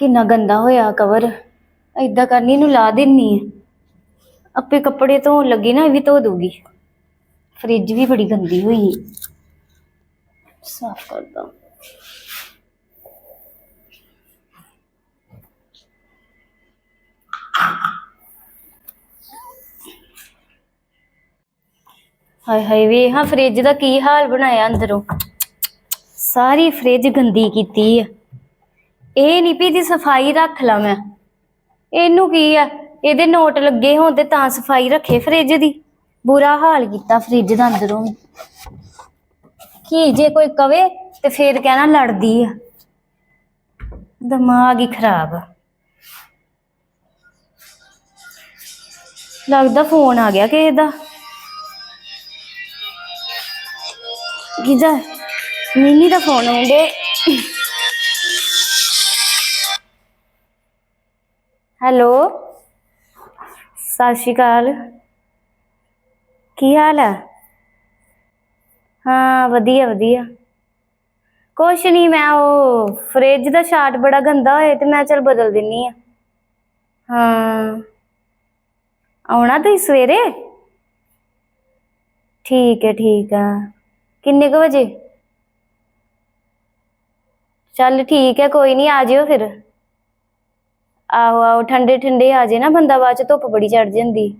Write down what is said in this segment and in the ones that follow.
ਕਿੰਨਾ ਗੰਦਾ ਹੋਇਆ ਕਵਰ। ਏਦਾਂ ਕਰਨੀ ਇਹਨੂੰ ਲਾ ਦੇਣੀ ਹੈ ਆਪੇ ਕੱਪੜੇ ਧੋਣ ਲੱਗੀ ਨਾ, ਇਹ ਵੀ ਧੋ ਦੂਗੀ ਫ੍ਰਿਜ ਵੀ ਬੜੀ ਗੰਦੀ ਹੋਈ ਹੈ ਸਾਫ਼ ਕਰਦਾ। ਹਾਏ ਹਾਏ ਵੇ ਹਾਂ ਫ੍ਰਿਜ ਦਾ ਕੀ ਹਾਲ ਬਣਾਇਆ ਅੰਦਰੋਂ? ਸਾਰੀ ਫ੍ਰਿਜ ਗੰਦੀ ਕੀਤੀ ਆ। ਇਹ ਨਹੀਂ ਵੀ ਦੀ ਸਫ਼ਾਈ ਰੱਖ ਲਾ ਮੈਂ। ਇਹਨੂੰ ਕੀ ਆ? ਇਹਦੇ ਨੋਟ ਲੱਗੇ ਹੋਣ ਤੇ ਤਾਂ ਸਫ਼ਾਈ ਰੱਖੇ ਫ੍ਰਿਜ ਦੀ। ਬੁਰਾ ਹਾਲ ਕੀਤਾ ਫ੍ਰਿਜ ਦਾ ਅੰਦਰੋਂ ਕੀ ਜੇ ਕੋਈ ਕਵੇ ਤੇ ਫੇਰ ਕਹਿਣਾ ਲੜਦੀ ਆ। ਦਿਮਾਗ ਹੀ ਖਰਾਬ ਆ। ਲੱਗਦਾ ਫੋਨ ਆ ਗਿਆ ਕਿਸੇ ਦਾ। ਕਿਹਦਾ ਮਿੰਨੀ ਦਾ ਫੋਨ ਆਉਂਦੇ ਹੈਲੋ, ਸਤਿ ਸ਼੍ਰੀ ਅਕਾਲ। ਕੀ ਹਾਲ ਹੈ ਹਾਂ ਵਧੀਆ ਵਧੀਆ। ਕੁਛ ਨਹੀਂ ਮੈਂ ਉਹ ਫ੍ਰਿਜ ਦਾ ਸ਼ਾਟ ਬੜਾ ਗੰਦਾ ਹੋਇਆ ਤੇ ਮੈਂ ਚਲ ਬਦਲ ਦਿੰਨੀ ਆ। ਹਾਂ। ਆਉਣਾ ਤੁਸੀਂ ਸਵੇਰੇ? ਠੀਕ ਹੈ ਠੀਕ ਆ। ਕਿੰਨੇ ਕੁ ਵਜੇ? ਚੱਲ ਠੀਕ ਹੈ ਕੋਈ ਨਹੀਂ ਆ ਜਿਓ ਫਿਰ। ਆਹੋ ਆਹੋ ਠੰਡੇ ਠੰਡੇ ਆ ਜੇ ਨਾ ਬੰਦਾ ਬਾਅਦ ਚ ਧੁੱਪ ਬੜੀ ਚੜ ਜਾਂਦੀ।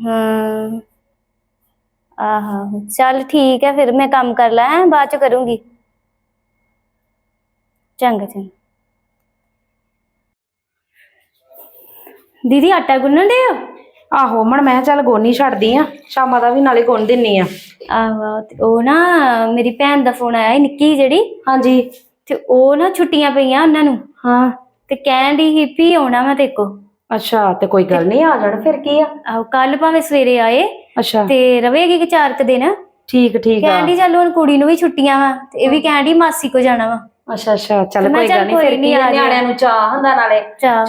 ਹਾਂ। ਆਹੋ ਚੱਲ ਠੀਕ ਹੈ ਫਿਰ ਮੈਂ ਕੰਮ ਕਰ ਲਾਂ ਹੈਂ, ਬਾਅਦ ਚ ਕਰੂੰਗੀ। ਚੰਗਾ ਚੰਗਾ। ਦੀਦੀ ਆਟਾ ਗੁੰਨਣ ਦੇ ਹੋ? ਆਹੋ ਮਣ ਮੈਂ ਕਿਹਾ ਚੱਲ ਗੋਨੀ ਛੱਡਦੀ ਆ ਸ਼ਾਮਾਂ ਦਾ ਵੀ ਨਾਲੇ ਗੁੰਨ ਦਿੰਨੀ ਆ। ਆਹੋ ਤੇ ਉਹ ਨਾ ਮੇਰੀ ਭੈਣ ਦਾ ਫੋਨ ਆਇਆ ਸੀ ਨਿੱਕੀ ਜਿਹੜੀ। ਹਾਂਜੀ। ਤੇ ਉਹ ਨਾ ਛੁੱਟੀਆਂ ਪਈਆਂ ਉਹਨਾਂ ਨੂੰ। ਹਾਂ। ਤੇ ਕਹਿਣ ਦੀ ਸੀ ਵੀ ਆਉਣਾ ਮੈਂ ਤੇ ਕੋ ਅੱਛਾ ਤੇ ਕੋਈ ਗੱਲ ਨਹੀਂ ਆ ਜਾਣ ਫਿਰ ਕੀ ਆ? ਆਹੋ ਕੱਲ ਭਾਵੇਂ ਸਵੇਰੇ ਆਏ ਅੱਛਾ। ਤੇ ਰਵੇਗੀ ਕਿ ਚਾਰ ਕੁ ਦਿਨ? ਠੀਕ ਠੀਕ ਆ। ਕਹਿੰਦੀ ਚੱਲ ਹੁਣ ਕੁੜੀ ਨੂੰ ਵੀ ਛੁੱਟੀਆਂ ਵਾ ਤੇ ਇਹ ਵੀ ਕਹਿੰਦੀ ਮਾਸੀ ਕੋ ਜਾਣਾ ਵਾ। ਅੱਛਾ ਅੱਛਾ ਚੱਲ ਮੈਂ ਕੋਈ ਚੱਲ ਗੱਲ ਨਹੀਂ ਕੋਈ ਫਿਰ ਨੀ ਕੀ ਆ ਆ, ਜਾਇਓ। ਨਿਆਣਿਆਂ ਨੂੰ ਚਾਹ ਹੁੰਦਾ ਨਾਲੇ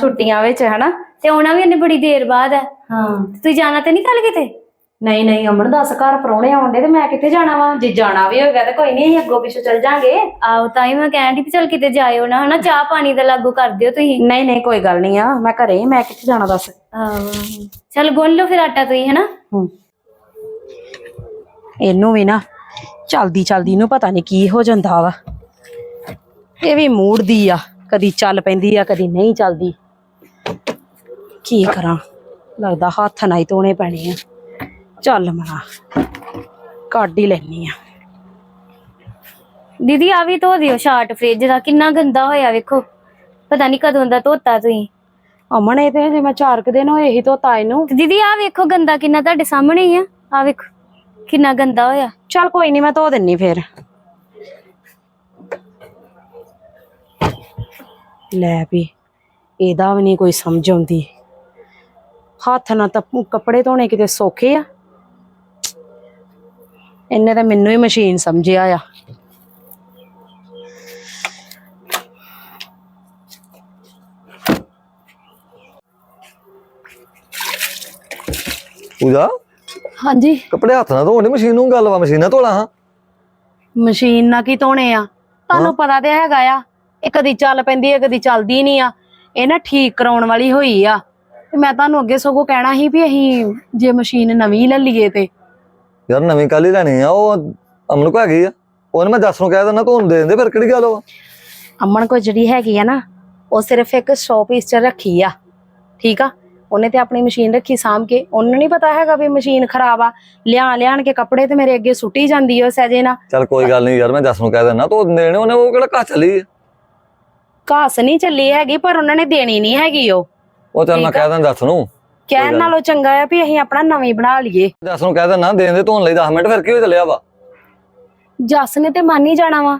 ਛੁੱਟੀਆਂ ਵਿੱਚ ਹਨਾ? ਤੇ ਆਉਣਾ ਵੀ ਉਹਨੇ ਬੜੀ ਦੇਰ ਬਾਅਦ ਹੈ ਹਾਂ। ਤੂੰ ਜਾਣਾ ਤੇ ਨਹੀਂ ਕੱਲ ਕਿਤੇ? ਨਹੀਂ ਨਹੀਂ ਅਮਨ ਦੱਸ ਘਰ ਪਰੌਣੇ ਆਉਂਦੇ ਤੇ ਮੈਂ ਕਿੱਥੇ ਜਾਣਾ ਵਾ? ਜੇ ਜਾਣਾ ਵੀ ਹੋਵੇਗਾ ਤੇ ਕੋਈ ਨਹੀਂ ਅਸੀਂ ਅੱਗੋਂ ਪਿੱਛੋਂ ਚੱਲ ਜਾਾਂਗੇ। ਆਓ ਤਾਂ ਹੀ ਮੈਂ ਕਹਿਣ ਦੀ ਵੀ ਚੱਲ ਕਿਤੇ ਜਾਇਓ ਨਾ ਹਨਾ ਚਾਹ ਪਾਣੀ ਦਾ ਲਾਗੂ ਕਰ ਦਿਓ ਤੁਸੀਂ। ਨਹੀਂ ਨਹੀਂ ਕੋਈ ਗੱਲ ਨਹੀਂ ਆ ਮੈਂ ਘਰੇ ਹੀ, ਮੈਂ ਕਿੱਥੇ ਜਾਣਾ ਦੱਸ? ਆਹੋ ਚੱਲ ਗੁੰਨ ਲਓ ਫਿਰ ਆਟਾ ਤੁਸੀਂ ਹਨਾ? ਹੂੰ। ਇਹਨੂੰ ਵੀ ਨਾ ਚਲਦੀ ਚਲਦੀ ਨੂੰ ਪਤਾ ਨਹੀਂ ਕੀ ਹੋ ਜਾਂਦਾ ਵਾ। ਇਹ ਵੀ ਮੂਡ ਦੀ ਆ ਕਦੀ ਚੱਲ ਪੈਂਦੀ ਆ ਕਦੀ ਨਹੀਂ ਚੱਲਦੀ। ਕੀ ਕਰਾਂ? ਲੱਗਦਾ ਹੱਥ ਨਾਲ ਹੀ ਧੋਣੇ ਪੈਣੇ ਆ। ਚੱਲ ਮਨਾ ਕੱਢ ਹੀ ਲੈਣੀ ਆ ਦੀਦੀ ਆ ਵੀ ਧੋ ਦਿਓ ਸ਼ਾਰਟ ਫ੍ਰਿਜ ਦਾ ਕਿੰਨਾ ਗੰਦਾ ਹੋਇਆ ਵੇਖੋ। ਪਤਾ ਨਹੀਂ ਕਦੋਂ ਦਾ ਧੋਤਾ ਤੁਸੀਂ। ਅਮਨ ਇਹ ਤੇ ਜੇ ਮੈਂ ਚਾਰ ਕੁ ਦਿਨ ਹੋਏ ਹੀ ਧੋਤਾ ਇਹਨੂੰ। ਤੇ ਦੀਦੀ ਆ ਵੇਖੋ ਗੰਦਾ ਕਿੰਨਾ ਤੁਹਾਡੇ ਸਾਹਮਣੇ ਹੀ ਆ। ਆ ਵੇਖੋ ਕਿੰਨਾ ਗੰਦਾ ਹੋਇਆ। ਚੱਲ ਕੋਈ ਨਹੀਂ ਮੈਂ ਧੋ ਦਿੰਨੀ ਫੇਰ। ਲੈ ਵੀ ਇਹਦਾ ਵੀ ਨਹੀਂ ਕੋਈ ਸਮਝ ਆਉਂਦੀ। ਹੱਥ ਨਾਲ ਤਾਂ ਕੱਪੜੇ ਧੋਣੇ ਕਿਤੇ ਸੌਖੇ ਆ। ਇਹਨੇ ਤਾਂ ਮੈਨੂੰ ਹੀ ਮਸ਼ੀਨ ਸਮਝਿਆ ਆ। ਪੂਜਾ ਹਾਂਜੀ। ਕੱਪੜੇ ਹੱਥ ਨਾਲ ਧੋਣੇ ਮਸ਼ੀਨ ਨੂੰ ਗੱਲ ਵਾ ਮਸ਼ੀਨ ਨਾਲ ਧੋਲਾ ਹਾਂ। ਮਸ਼ੀਨ ਨਾਲ ਕੀ ਧੋਣੇ ਆ? ਤੁਹਾਨੂੰ ਪਤਾ ਤੇ ਹੈਗਾ ਆ ਇਹ ਕਦੀ ਚੱਲ ਪੈਂਦੀ ਹੈ ਕਦੀ ਚੱਲਦੀ ਨਹੀਂ ਆ। ਇਹ ਨਾ ਠੀਕ ਕਰਾਉਣ ਵਾਲੀ ਹੋਈ ਆ। ਤੇ ਮੈਂ ਤੁਹਾਨੂੰ ਅੱਗੇ ਸਗੋਂ ਕਹਿਣਾ ਸੀ ਵੀ ਅਸੀਂ ਜੇ ਮਸ਼ੀਨ ਨਵੀਂ ਲੈ ਲਈਏ ਤੇ ਯਾਰ ਨਵੀਂ ਕੱਲ ਹੀ ਲੈਣੀ ਆ ਉਹ ਅਮਨ ਕੋ ਹੈਗੀ ਆ ਉਹਨੇ ਮੈਂ ਜੱਸ ਨੂੰ ਕਹਿ ਦਿੰਦਾ ਧੋਣ ਦੇ ਦਿੰਦੇ ਫਿਰ ਕਿਹੜੀ ਗੱਲ ਵਾ ਅਮਨ ਕੋ ਜਿਹੜੀ ਹੈਗੀ ਆ ਨਾ ਉਹ ਸਿਰਫ ਇੱਕ ਸ਼ੋਪ ਪੀਸ ਚ ਰੱਖੀ ਆ ਠੀਕ ਆ ਉਹਨੇ ਤੇ ਆਪਣੀ ਮਸ਼ੀਨ ਰੱਖੀ ਸਾਂਭ ਕੇ ਉਹਨੂੰ ਨਹੀਂ ਪਤਾ ਹੈਗਾ ਵੀ ਮਸ਼ੀਨ ਖਰਾਬ ਆ ਲਿਆ ਲਿਆਣ ਕੇ ਕੱਪੜੇ ਤੇ ਮੇਰੇ ਅੱਗੇ ਸੁੱਟੀ ਜਾਂਦੀ ਓ ਸਹਜੇ ਨਾ ਚੱਲ ਕੋਈ ਗੱਲ ਨਹੀਂ ਯਾਰ ਮੈਂ ਜੱਸ ਨੂੰ ਕਹਿ ਦਿੰਦਾ ਧੋ ਦਿੰਦੇ ਨੇ ਉਹਨੇ ਉਹ ਕਿਹੜਾ ਘਾ ਚੱਲੀ ਆ। ਘਾਸ ਨਹੀਂ ਚੱਲੀ ਹੈਗੀ ਪਰ ਉਹਨਾਂ ਨੇ ਦੇਣੀ ਨਹੀਂ ਹੈਗੀ ਉਹ ਉਹ ਚੱਲ ਮੈਂ ਠੀਕ ਆ। ਕਹਿ ਦਿੰਦਾ ਜੱਸ ਨੂੰ ਕਹਿਣ ਨਾਲੋਂ ਚੰਗਾ ਆ ਵੀ ਅਸੀਂ ਆਪਣਾ ਨਵੀਂ ਬਣਾ ਲਈਏ। ਜੱਸ ਨੂੰ ਕਹਿ ਦਿੰਦਾ ਦੇਣ ਦੇ ਧੋਣ ਲਈ 10 ਮਿੰਟ ਫਿਰ ਕੀ ਹੋ ਚੱਲਿਆ ਵਾ? ਜੱਸ ਨੇ ਤੇ ਮੰਨ ਹੀ ਜਾਣਾ ਵਾ।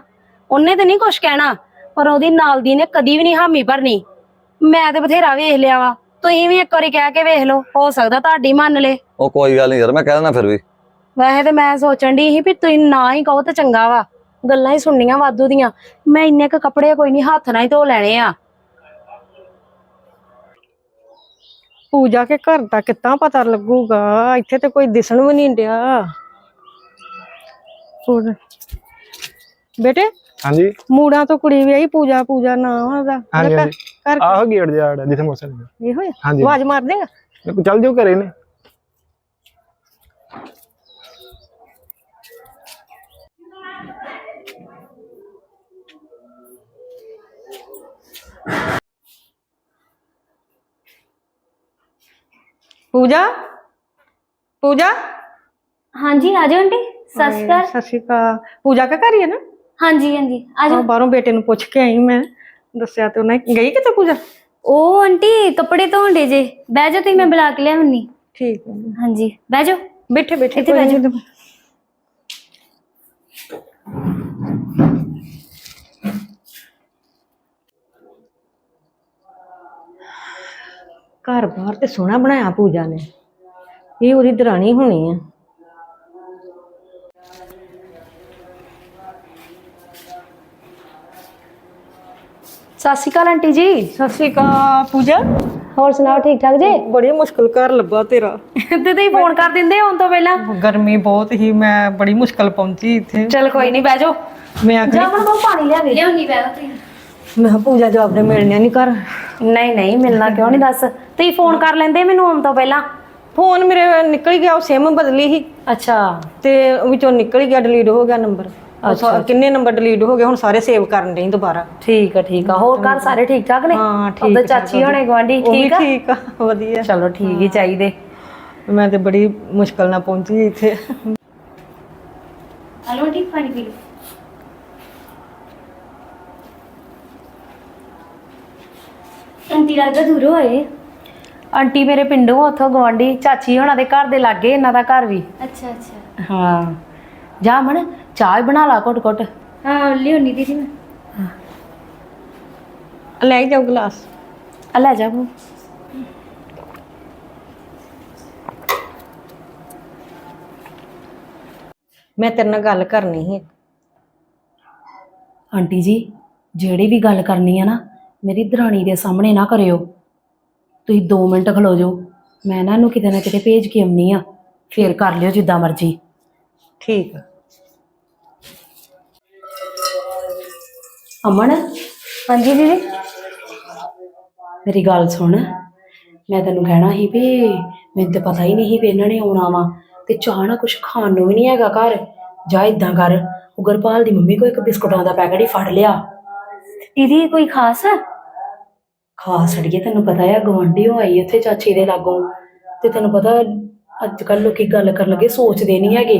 ਉਹਨੇ ਤੇ ਨਹੀਂ ਕੁਛ ਕਹਿਣਾ ਪਰ ਉਹਦੀ ਨਾਲ ਦੀ ਨੇ ਕਦੀ ਵੀ ਨਹੀਂ ਹਾਮੀ ਭਰਨੀ। ਮੈਂ ਤੇ ਬਥੇਰਾ ਵੇਖ ਲਿਆ ਵਾ। ਤੁਸੀਂ ਵੀ ਇੱਕ ਵਾਰੀ ਕਹਿ ਕੇ ਵੇਖ ਲਓ ਹੋ ਸਕਦਾ ਤੁਹਾਡੀ ਮੰਨ ਲੇ। ਉਹ ਕੋਈ ਗੱਲ ਨਹੀਂ ਯਾਰ ਮੈਂ ਕਹਿ ਦਿੰਦਾ ਫਿਰ ਵੀ। ਵੈਸੇ ਤੇ ਮੈਂ ਸੋਚਣ ਦੀ ਸੀ ਵੀ ਤੁਸੀਂ ਨਾ ਹੀ ਕਹੋ ਤਾਂ ਚੰਗਾ ਵਾ। ਗੱਲਾਂ ਹੀ ਸੁਣਨੀਆਂ ਵਾਧੂ ਦੀਆਂ। ਮੈਂ ਇੰਨੇ ਕ ਕੱਪੜੇ ਕੋਈ ਨਹੀਂ ਹੱਥ ਨਾਲ ਹੀ ਧੋ ਲੈਣੇ ਆ। ਪੂਜਾ ਕੇ ਘਰ ਦਾ ਕਿੱਦਾਂ ਪਤਾ ਲੱਗੂਗਾ? ਇੱਥੇ ਤੇ ਕੋਈ ਦਿਸਣ ਵੀ ਨਹੀਂ ਡਿਆ। ਹੋਰ। ਬੇਟੇ ਹਾਂਜੀ। ਮੂੜਾਂ ਤੋਂ ਕੁੜੀ ਵੀ ਆਈ ਪੂਜਾ ਪੂਜਾ ਨਾ ਉਹਦਾ। ਹਾਂਜੀ ਹਾਂਜੀ। ਆਹੋ ਗੇਟ ਜਾੜ ਜਿੱਥੇ ਮੋਟਰਸਾਈਕਲ ਇਹੋ ਹੀ। ਆਵਾਜ਼ ਮਾਰ ਦੇਗਾ? ਚੱਲ ਜਾਓ ਘਰੇ ਨੇ ਪੂਜਾ? ਪੂਜਾ? ਹਾਂਜੀ ਆ ਜਾਓ ਆਂਟੀ। ਸਤਿ ਸ਼੍ਰੀ ਅਕਾਲ। ਸਤਿ ਸ਼੍ਰੀ ਅਕਾਲ। ਪੂਜਾ ਕਾ ਘਰ ਹੀ ਹੈ ਨਾ? ਹਾਂਜੀ ਹਾਂਜੀ ਆ ਆਹ ਜਾਓ ਬਾਹਰੋਂ ਬੇਟੇ ਨੂੰ ਪੁੱਛ ਕੇ ਆਈ ਮੈਂ। ਦੱਸਿਆ ਤੇ ਉਹਨੇ। ਗਈ ਕਿਤੇ ਪੂਜਾ? ਉਹ ਆਂਟੀ ਕੱਪੜੇ ਧੋਣ ਦੇ ਜੇ। ਬਹਿ ਜਾਓ ਤੁਸੀਂ ਮੈਂ ਬੁਲਾ ਕੇ ਲਿਆਉਣੀ ਠੀਕ ਹੈ। ਹਾਂਜੀ ਬਹਿ ਜਾਓ। ਬੈਠੇ ਬੈਠੇ ਇੱਥੇ ਕੋਈ ਬਹਿ ਨੀ। ਘਰ ਬਾਹਰ ਤੇ ਸੋਹਣਾ ਬਣਾਇਆ ਪੂਜਾ ਨੇ। ਇਹ ਉਹਦੀ ਦਰਾਣੀ ਹੋਣੀ ਆ। ਸਤਿ ਸ਼੍ਰੀ ਅਕਾਲ ਆਂਟੀ ਜੀ। ਸਤਿ ਸ਼੍ਰੀ ਅਕਾਲ ਪੂਜਾ। ਹੋਰ ਸੁਣਾਓ ਠੀਕ ਠਾਕ ਜੀ? ਬੜੀ ਮੁਸ਼ਕਲ ਘਰ ਲੱਭਾ ਤੇਰਾ। ਤੇ ਤੁਸੀਂ ਫੋਨ ਕਰ ਦਿੰਦੇ ਆਉਣ ਤੋਂ ਪਹਿਲਾਂ? ਗਰਮੀ ਬਹੁਤ ਹੀ ਮੈਂ ਬੜੀ ਮੁਸ਼ਕਲ ਪਹੁੰਚੀ ਇੱਥੇ। ਚਲ ਕੋਈ ਨਹੀਂ ਬਹਿ ਜਾਓ। ਮੈਂ ਆਖਣੀ ਜਾਮਣ ਬਹੁ ਪਾਣੀ ਲਿਆ ਦੇ ਲਿਆਉਣੀ ਬਹਿ ਤੁਸੀਂ। ਮੈਂ ਕਿਹਾ ਪੂਜਾ ਜਵਾਬ ਦੇ ਮਿਲਣਿਆ ਨਹੀਂ ਘਰ। ਨਹੀਂ ਨਹੀਂ ਮਿਲਣਾ ਕਿਉਂ ਨਹੀਂ ਦੱਸ? ਤੁਸੀਂ ਫੋਨ ਕਰ ਲੈਂਦੇ ਮੈਨੂੰ ਆਉਣ ਤੋਂ ਪਹਿਲਾਂ। ਫੋਨ ਮੇਰੇ ਨਿਕਲ ਗਿਆ ਉਹ ਸਿਮ ਬਦਲੀ ਸੀ। ਅੱਛਾ। ਤੇ ਵਿੱਚੋਂ ਨਿਕਲ ਗਿਆ ਡਿਲੀਟ ਹੋ ਗਿਆ ਨੰਬਰ ਕਿੰਨੇ ਨੰਬਰ ਡਿਲੀਟ ਹੋ ਗਏ ਹੁਣ ਸਾਰੇ ਸੇਵ ਕਰਨ ਡਈ ਦੁਬਾਰਾ। ਠੀਕ ਆ ਠੀਕ ਆ। ਹੋਰ ਘਰ ਸਾਰੇ ਠੀਕ ਠਾਕ ਨੇ? ਹਾਂ ਠੀਕ ਉਹਦਾ ਚਾਚੀ ਹੋਣੇ ਗਵਾਂਢੀ ਠੀਕ ਆ? ਠੀਕ ਆ ਵਧੀਆ। ਚਲੋ ਠੀਕ ਹੀ ਚਾਹੀਦੇ। ਮੈਂ ਤੇ ਬੜੀ ਮੁਸ਼ਕਲ ਨਾਲ ਪਹੁੰਚੀ ਇੱਥੇ। ਹਲੋ ਆਂਟੀ ਪਾਣੀ ਪੀ ਲਓ ਆਂਟੀ ਲੱਗਦਾ ਦੂਰ ਹੋਏ ਆਂਟੀ ਮੇਰੇ ਪਿੰਡੋਂ ਆ, ਉੱਥੋਂ ਗਵਾਂਢੀ ਚਾਚੀ ਹੋਣਾ ਦੇ ਘਰ ਦੇ ਲਾਗੇ ਇਹਨਾਂ ਦਾ ਘਰ ਵੀ। ਅੱਛਾ ਅੱਛਾ। ਹਾਂ। ਜਾ ਮਣ ਚਾਹ ਹੀ ਬਣਾ ਲਾ ਘੁੱਟ ਘੁੱਟ ਹਾਂ ਲਿਆਉਣੀ ਦੀਦੀ ਮੈਂ। ਲੈ ਜਾਓ ਗਲਾਸ। ਆ ਲੈ ਜਾ ਬੂ। ਮੈਂ ਤੇਰੇ ਨਾਲ ਗੱਲ ਕਰਨੀ ਸੀ। ਆਂਟੀ ਜੀ ਜਿਹੜੀ ਵੀ ਗੱਲ ਕਰਨੀ ਆ ਨਾ ਮੇਰੀ ਦਰਾਣੀ ਦੇ ਸਾਹਮਣੇ ਨਾ ਕਰਿਓ। ਤੁਸੀਂ 2 ਮਿੰਟ ਖਲੋ ਜਾਓ। ਮੈਂ ਨਾ ਇਹਨੂੰ ਕਿਤੇ ਨਾ ਕਿਤੇ ਭੇਜ ਕੇ ਆਉਣੀ ਆ। ਫੇਰ ਕਰ ਲਿਓ ਜਿੱਦਾਂ ਮਰਜ਼ੀ। ਠੀਕ ਆ। ਅਮਨ? ਹਾਂਜੀ ਦੀਦੀ? ਮੇਰੀ ਗੱਲ ਸੁਣ। ਮੈਂ ਤੈਨੂੰ ਕਹਿਣਾ ਸੀ ਵੀ ਮੈਨੂੰ ਤਾਂ ਪਤਾ ਹੀ ਨਹੀਂ ਵੀ ਇਹਨਾਂ ਨੇ ਆਉਣਾ ਵਾ। ਤੇ ਚਾਹ ਨਾ ਕੁਝ ਖਾਣ ਨੂੰ ਵੀ ਨਹੀਂ ਹੈਗਾ ਘਰ। ਜਾ ਇਦਾਂ ਕਰ। ਉਗਰਪਾਲ ਦੀ ਮੰਮੀ ਕੋ ਇੱਕ ਬਿਸਕੁਟਾਂ ਦਾ ਪੈਕਟ ਹੀ ਫੜ ਲਿਆ। ਦੀਦੀ ਕੋਈ ਖਾਸ? ਆ ਖਾਸ ਅੜੀਏ ਤੈਨੂੰ ਪਤਾ ਹੈ ਗਵਾਂਢੀ ਉਹ ਆਈ ਇੱਥੇ ਚਾਚੀ ਦੇ ਲਾਗੋਂ। ਤੇ ਤੈਨੂੰ ਪਤਾ ਅੱਜ ਕੱਲ ਲੋਕੀ ਗੱਲ ਕਰਨ ਲੱਗੇ ਸੋਚਦੇ ਨਹੀਂ ਹੈਗੇ।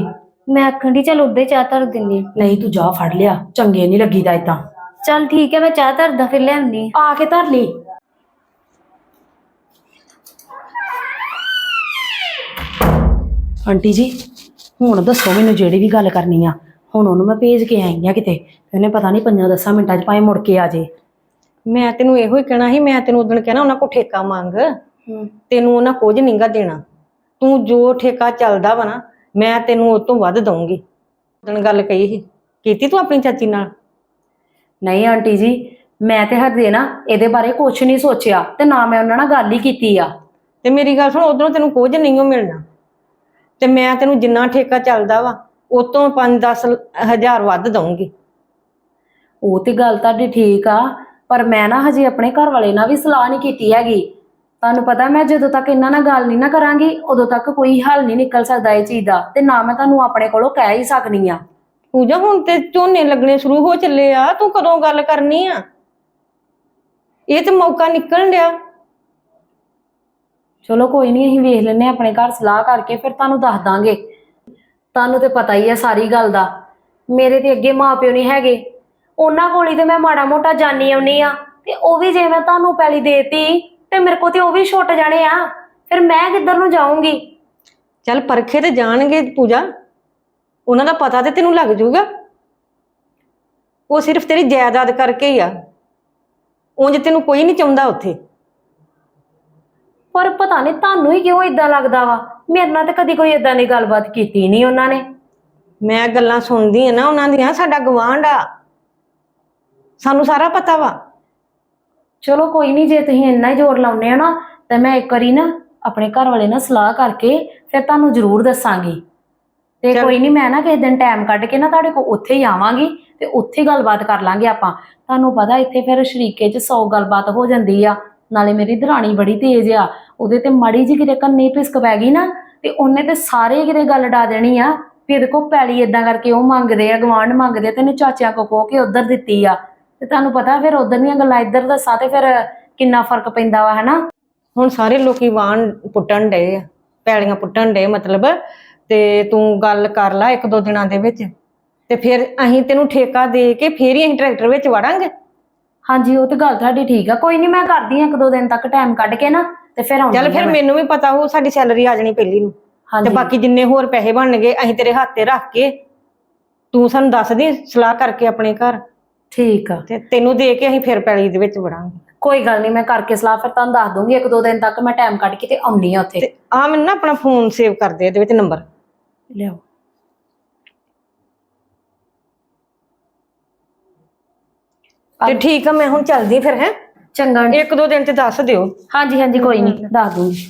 ਮੈਂ ਆਖਣ ਦੀ ਚਲ ਉੱਦੇ ਚਾਹ ਧਰ ਹਾਂ। ਨਹੀਂ ਤੂੰ ਜਾ ਫੜ ਲਿਆ ਚੰਗੇ ਨਹੀਂ ਲੱਗੀਦਾ ਇਦਾਂ ਚੱਲ ਠੀਕ ਹੈ ਮੈਂ ਚਾਹ ਧਰਦਾ ਫਿਰ ਲਿਆਉਣੀ ਆ। ਕੇ ਧਰ ਲਈ। ਆਂਟੀ ਜੀ ਹੁਣ ਦੱਸੋ ਮੈਨੂੰ ਜਿਹੜੀ ਵੀ ਗੱਲ ਕਰਨੀ ਆ। ਹੁਣ ਉਹਨੂੰ ਮੈਂ ਭੇਜ ਕੇ ਆਈ ਆ ਕਿਤੇ ਉਹਨੇ ਪਤਾ ਨਹੀਂ ਪੰਜਾਂ ਦਸਾਂ ਮਿੰਟਾਂ 'ਚ ਭਾਵੇਂ ਮੁੜ ਕੇ ਆ ਜੇ। ਮੈਂ ਤੈਨੂੰ ਇਹੋ ਹੀ ਕਹਿਣਾ ਸੀ ਮੈਂ ਤੈਨੂੰ ਉਦੋਂ ਕਹਿਣਾ ਉਹਨਾਂ ਕੋ ਠੇਕਾ ਮੰਗ। ਤੈਨੂੰ ਉਹਨਾਂ ਕੁਝ ਨਹੀਂਗਾ ਦੇਣਾ। ਤੂੰ ਜੋ ਠੇਕਾ ਚੱਲਦਾ ਵਾ ਨਾ ਮੈਂ ਤੈਨੂੰ ਉਹ ਤੋਂ ਵੱਧ ਦਊਂਗੀ। ਉਦੋਂ ਗੱਲ ਕਹੀ ਸੀ। ਕੀਤੀ ਤੂੰ ਆਪਣੀ ਚਾਚੀ ਨਾਲ? ਨਹੀਂ ਆਂਟੀ ਜੀ ਮੈਂ ਤੇ ਹਰਦੇ ਨਾ ਇਹਦੇ ਬਾਰੇ ਕੁਝ ਨਹੀਂ ਸੋਚਿਆ ਤੇ ਨਾ ਮੈਂ ਉਹਨਾਂ ਨਾਲ ਗੱਲ ਹੀ ਕੀਤੀ ਆ। ਤੇ ਮੇਰੀ ਗੱਲ ਸੁਣ ਉਧਰੋਂ ਤੈਨੂੰ ਕੁਝ ਨਹੀਂ ਓ ਮਿਲਣਾ। ਤੇ ਮੈਂ ਤੈਨੂੰ ਜਿੰਨਾ ਠੇਕਾ ਚੱਲਦਾ ਵਾ ਉਹ ਤੋਂ 5-10 ਹਜ਼ਾਰ ਵੱਧ ਦਊਂਗੀ। ਉਹ ਤੇ ਗੱਲ ਤੁਹਾਡੀ ਠੀਕ ਆ ਪਰ ਮੈਂ ਨਾ ਹਜੇ ਆਪਣੇ ਘਰ ਵਾਲੇ ਨਾਲ ਵੀ ਸਲਾਹ ਨਹੀਂ ਕੀਤੀ ਹੈਗੀ। ਤੁਹਾਨੂੰ ਪਤਾ ਮੈਂ ਜਦੋਂ ਤੱਕ ਇਹਨਾਂ ਨਾਲ ਗੱਲ ਨਹੀਂ ਨਾ ਕਰਾਂਗੀ ਉਦੋਂ ਤੱਕ ਕੋਈ ਹੱਲ ਨਹੀਂ ਨਿਕਲ ਸਕਦਾ ਇਹ ਚੀਜ਼ ਦਾ ਤੇ ਨਾ ਮੈਂ ਤੁਹਾਨੂੰ ਆਪਣੇ ਕੋਲੋਂ ਕਹਿ ਹੀ ਸਕਨੀ ਆ ਪੂਜਾ ਹੁਣ ਤੇ ਝੋਨੇ ਲੱਗਣੇ ਸ਼ੁਰੂ ਹੋ ਚੱਲੇ ਆ ਤੂੰ ਕਦੋਂ ਗੱਲ ਕਰਨੀ ਆ? ਇਹ ਤੇ ਮੌਕਾ ਨਿਕਲਣ ਡਿਆ। ਚਲੋ ਕੋਈ ਨਹੀਂ ਅਸੀਂ ਵੇਖ ਲੈਨੇ ਆਪਣੇ ਘਰ ਸਲਾਹ ਕਰਕੇ ਫਿਰ ਤੁਹਾਨੂੰ ਦੱਸ ਦਾਂਗੇ। ਤੁਹਾਨੂੰ ਤੇ ਪਤਾ ਹੀ ਆ ਸਾਰੀ ਗੱਲ ਦਾ। ਮੇਰੇ ਤੇ ਅੱਗੇ ਮਾਪਿਓ ਨਹੀਂ ਹੈਗੇ। ਉਹਨਾਂ ਕੋਲ ਹੀ ਤੇ ਮੈਂ ਮਾੜਾ ਮੋਟਾ ਜਾਣੀ ਆਉਣੀ ਆ। ਤੇ ਉਹ ਵੀ ਜੇ ਮੈਂ ਤੁਹਾਨੂੰ ਪੈਲੀ ਦੇਤੀ ਤੇ ਮੇਰੇ ਕੋ ਤੇ ਉਹ ਵੀ ਛੁੱਟ ਜਾਣੇ ਆ। ਫਿਰ ਮੈਂ ਕਿੱਧਰ ਨੂੰ ਜਾਊਂਗੀ? ਚੱਲ ਪਰਖੇ ਤੇ ਜਾਣਗੇ ਪੂਜਾ। ਉਹਨਾਂ ਦਾ ਪਤਾ ਤੇ ਤੈਨੂੰ ਲੱਗ ਜਾਊਗਾ ਉਹ ਸਿਰਫ ਤੇਰੀ ਜਾਇਦਾਦ ਕਰਕੇ ਹੀ ਆ। ਉਂਝ ਤੈਨੂੰ ਕੋਈ ਨਹੀਂ ਚਾਹੁੰਦਾ ਉੱਥੇ। ਪਰ ਪਤਾ ਨਹੀਂ ਤੁਹਾਨੂੰ ਹੀ ਕਿਉਂ ਇਦਾਂ ਲੱਗਦਾ ਵਾ? ਮੇਰੇ ਨਾਲ ਤਾਂ ਕਦੀ ਕੋਈ ਇਦਾਂ ਦੀ ਗੱਲਬਾਤ ਕੀਤੀ ਨਹੀਂ ਉਹਨਾਂ ਨੇ। ਮੈਂ ਗੱਲਾਂ ਸੁਣਦੀ ਆ ਨਾ ਉਹਨਾਂ ਦੀਆਂ ਸਾਡਾ ਗਵਾਂਢ ਆ। ਸਾਨੂੰ ਸਾਰਾ ਪਤਾ ਵਾ। ਚਲੋ ਕੋਈ ਨਹੀਂ ਜੇ ਤੁਸੀਂ ਇੰਨਾ ਹੀ ਜ਼ੋਰ ਲਾਉਨੇ ਆ ਨਾ ਤੇ ਮੈਂ ਇੱਕ ਵਾਰੀ ਨਾ ਆਪਣੇ ਘਰ ਵਾਲੇ ਨਾਲ ਸਲਾਹ ਕਰਕੇ ਫਿਰ ਤੁਹਾਨੂੰ ਜ਼ਰੂਰ ਦੱਸਾਂਗੀ। ਤੇ। ਕੋਈ ਨਹੀਂ ਮੈਂ ਨਾ ਕਿਸੇ ਦਿਨ ਟਾਈਮ ਕੱਢ ਕੇ ਨਾ ਤੁਹਾਡੇ ਕੋਲ ਉੱਥੇ ਹੀ ਆਵਾਂਗੀ ਤੇ ਉੱਥੇ ਗੱਲਬਾਤ ਕਰ ਲਾਂਗੇ ਆਪਾਂ। ਤੁਹਾਨੂੰ ਪਤਾ ਇੱਥੇ ਫਿਰ ਸ਼ਰੀਕੇ 'ਚ 100 ਗੱਲਬਾਤ ਹੋ ਜਾਂਦੀ ਆ ਨਾਲੇ ਮੇਰੀ ਦਰਾਣੀ ਬੜੀ ਤੇਜ਼ ਆ ਉਹਦੇ ਤੇ ਮਾੜੀ ਜੀ ਕਿਤੇ ਕੰਨੀ ਪਿਸਕ ਪੈ ਗਈ ਨਾ ਤੇ ਉਹਨੇ ਤੇ ਸਾਰੇ ਕਿਤੇ ਗੱਲ ਡਾ ਦੇਣੀ ਆ ਵੀ ਇਹਦੇ ਕੋਲ ਪੈਲੀ ਇਦਾਂ ਕਰਕੇ ਉਹ ਮੰਗਦੇ ਆ ਗਵਾਂਢ ਮੰਗਦੇ ਆ ਤੇ ਇਹਨੇ ਚਾਚਿਆਂ ਕੋ ਕੋ ਕੇ ਉਧਰ ਦਿੱਤੀ ਆ। ਤੇ ਤੁਹਾਨੂੰ ਪਤਾ ਫਿਰ ਉਧਰ ਦੀਆਂ ਗੱਲਾਂ ਇੱਧਰ ਦੱਸਾਂ ਤੇ ਫਿਰ ਕਿੰਨਾ ਫ਼ਰਕ ਪੈਂਦਾ ਵਾ ਹਨਾ? ਹੁਣ ਸਾਰੇ ਲੋਕੀ ਵਾਹਣ ਪੁੱਟਣ ਡਏ ਆ ਪੈਲੀਆਂ ਪੁੱਟਣ ਡਏ ਮਤਲਬ ਤੇ ਤੂੰ ਗੱਲ ਕਰ ਲੈ ਇੱਕ ਦੋ ਦਿਨਾਂ ਦੇ ਵਿੱਚ ਤੇ ਫਿਰ ਅਸੀਂ ਤੈਨੂੰ ਠੇਕਾ ਦੇ ਕੇ ਫੇਰ ਹੀ ਅਸੀਂ ਟਰੈਕਟਰ ਵਿੱਚ ਵੜਾਂਗੇ। ਹਾਂਜੀ ਉਹ ਤੇ ਗੱਲ ਤੁਹਾਡੀ ਠੀਕ ਆ ਕੋਈ ਨਹੀਂ ਮੈਂ ਕਰਦੀ ਆ ਇੱਕ ਦੋ ਦਿਨ ਤੱਕ ਟਾਈਮ ਕੱਢ ਕੇ ਨਾ ਤੇ ਫਿਰ ਆਉਂਦੀ ਚੱਲ ਫਿਰ। ਮੈਨੂੰ ਵੀ ਪਤਾ ਹੋ ਸਾਡੀ ਸੈਲਰੀ ਆ ਜਾਣੀ ਪਹਿਲੀ ਨੂੰ ਤੇ ਬਾਕੀ ਜਿੰਨੇ ਹੋਰ ਪੈਸੇ ਬਣਨਗੇ ਅਸੀਂ ਤੇਰੇ ਹੱਥ ਤੇ ਰੱਖ ਕੇ ਤੂੰ ਸਾਨੂੰ ਦੱਸ ਦੇ ਸਲਾਹ ਕਰਕੇ ਆਪਣੇ ਘਰ। ਠੀਕ ਆ। ਤੇ ਤੈਨੂੰ ਦੇ ਕੇ ਅਸੀਂ ਫਿਰ ਪੈਲੀ ਦੇ ਵਿੱਚ ਵੜਾਂਗੇ। ਕੋਈ ਗੱਲ ਨਹੀਂ ਮੈਂ ਕਰਕੇ ਸਲਾਹ ਫਿਰ ਤੁਹਾਨੂੰ ਦੱਸ ਦੂੰਗੀ ਇੱਕ ਦੋ ਦਿਨ ਤੱਕ ਮੈਂ ਟਾਈਮ ਕੱਢ ਕੇ ਤੇ ਆਉਣੀ ਆ ਉੱਥੇ। ਤੇ ਆ ਮੈਨੂੰ ਨਾ ਆਪਣਾ ਫੋਨ ਸੇਵ ਕਰ ਦੇ ਇਹਦੇ ਵਿੱਚ ਨੰਬਰ ਲਿਆਓ। ਤੇ ਠੀਕ ਆ ਮੈਂ ਹੁਣ ਚੱਲਦੀ ਫਿਰ ਹੈ? ਚੰਗਾ। ਇੱਕ ਦੋ ਦਿਨ ਤੇ ਦੱਸ ਦਿਓ। ਹਾਂਜੀ ਹਾਂਜੀ ਕੋਈ ਨਹੀਂ ਦੱਸ ਦੂੰਗੀ।